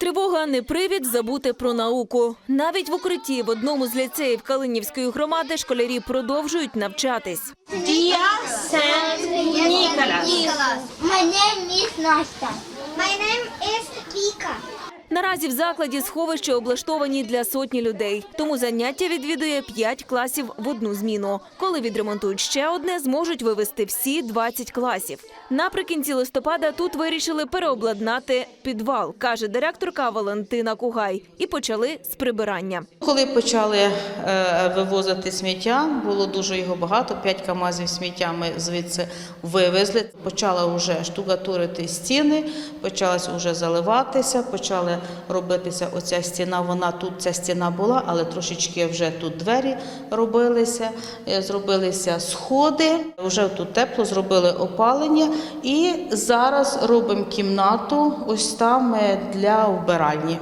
Тривога не привід забути про науку. Навіть в укритті в одному з ліцеїв Калинівської громади школярі продовжують навчатись. My name is Nasta. My name is Vika. Наразі в закладі сховища облаштовані для сотні людей. Тому заняття відвідує 5 класів в одну зміну. Коли відремонтують ще одне, зможуть вивести всі 20 класів. Наприкінці листопада тут вирішили переобладнати підвал, каже директорка Валентина Кугай, і почали з прибирання. Коли почали е, вивозити сміття, було дуже його багато. 5 камазів сміття ми звідси вивезли. Почали вже штукатурити стіни, почалось вже заливатися, почали робитися оця стіна. Вона тут ця стіна була, але трошечки вже тут двері робилися, е, зробилися сходи. Вже тут тепло, зробили опалення. І зараз робимо кімнату ось там е, для вбиральні.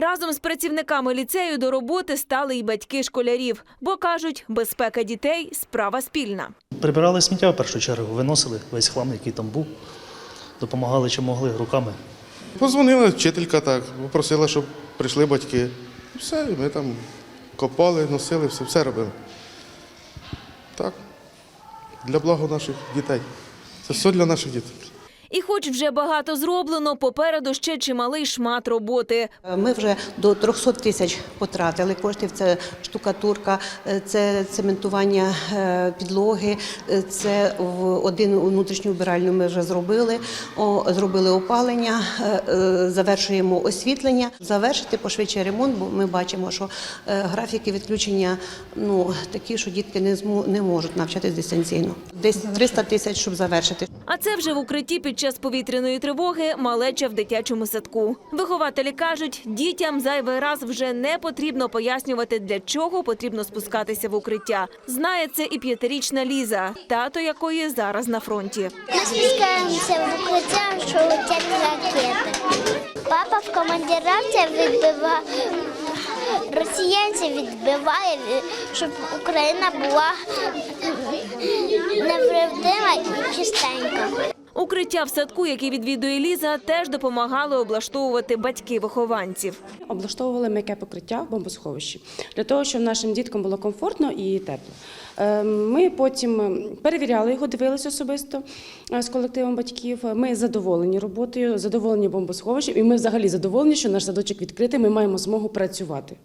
Разом з працівниками ліцею до роботи стали й батьки школярів, бо кажуть, безпека дітей справа спільна. Прибирали сміття в першу чергу, виносили весь хлам, який там був, допомагали чим могли руками. Позвонила вчителька так, попросила, щоб прийшли батьки. Все, і ми там копали, носили, все, все робили. Так, для блага наших дітей. Це все для наших дітей. І хоч вже багато зроблено, попереду ще чималий шмат роботи. Ми вже до 300 тисяч потратили коштів. Це штукатурка, е, це цементування е, підлоги, е, це в один внутрішню вбиральню ми вже зробили. Зробили опалення, е, е, завершуємо освітлення. Завершити пошвидше ремонт, бо ми бачимо, що е, графіки відключення ну такі, що дітки не зму не можуть навчатись дистанційно. Десь 300 тисяч, щоб завершити. А це вже в укритті під час повітряної тривоги малеча в дитячому садку. Вихователі кажуть, дітям зайвий раз вже не потрібно пояснювати, для чого потрібно спускатися в укриття. Знає це і п'ятирічна Ліза, тато якої зараз на фронті. Ми спускаємося в укриття, що летять ракети. Папа в командировці відбиває, росіянців відбиває, щоб Україна була невредима і чистенька. Укриття в садку, який відвідує Ліза, теж допомагали облаштовувати батьки вихованців. облаштовували м'яке покриття в бомбосховищі для того, щоб нашим діткам було комфортно і тепло. Е, Ми потім перевіряли його, дивилися особисто е, з колективом батьків. Ми задоволені роботою, задоволені бомбосховищем, і ми взагалі задоволені, що наш садочок відкритий. Ми маємо змогу працювати.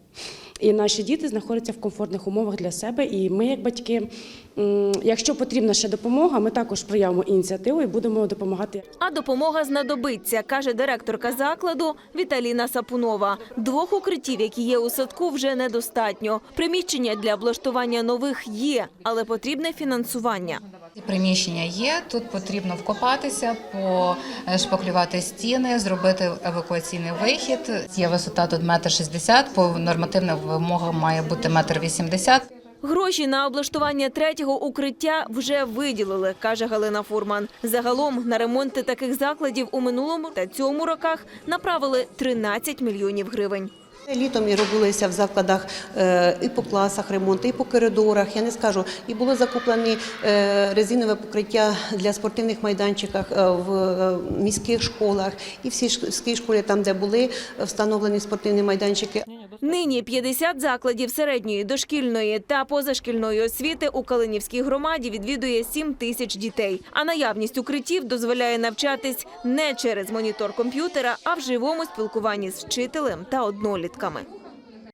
І наші діти знаходяться в комфортних умовах для себе. І ми, як батьки, якщо потрібна ще допомога, ми також проявимо ініціативу і будемо допомагати. А допомога знадобиться, каже директорка закладу Віталіна Сапунова. Двох укриттів, які є у садку, вже недостатньо. Приміщення для облаштування нових є, але потрібне фінансування. Приміщення є. Тут потрібно вкопатися, пошпаклювати стіни, зробити евакуаційний вихід. Є висота тут метр шістдесят. По нормативним вимогам має бути метр вісімдесят. Гроші на облаштування третього укриття вже виділили, каже Галина Фурман. Загалом на ремонти таких закладів у минулому та цьому роках направили 13 мільйонів гривень. Літом і робилися в закладах е, і по класах ремонти, і по коридорах. Я не скажу, і було закуплені е, резинове покриття для спортивних майданчиках е, в міських школах, і всі сільській школи, там де були встановлені спортивні майданчики. Нині 50 закладів середньої, дошкільної та позашкільної освіти у Калинівській громаді відвідує 7 тисяч дітей. А наявність укриттів дозволяє навчатись не через монітор комп'ютера, а в живому спілкуванні з вчителем та однолітками.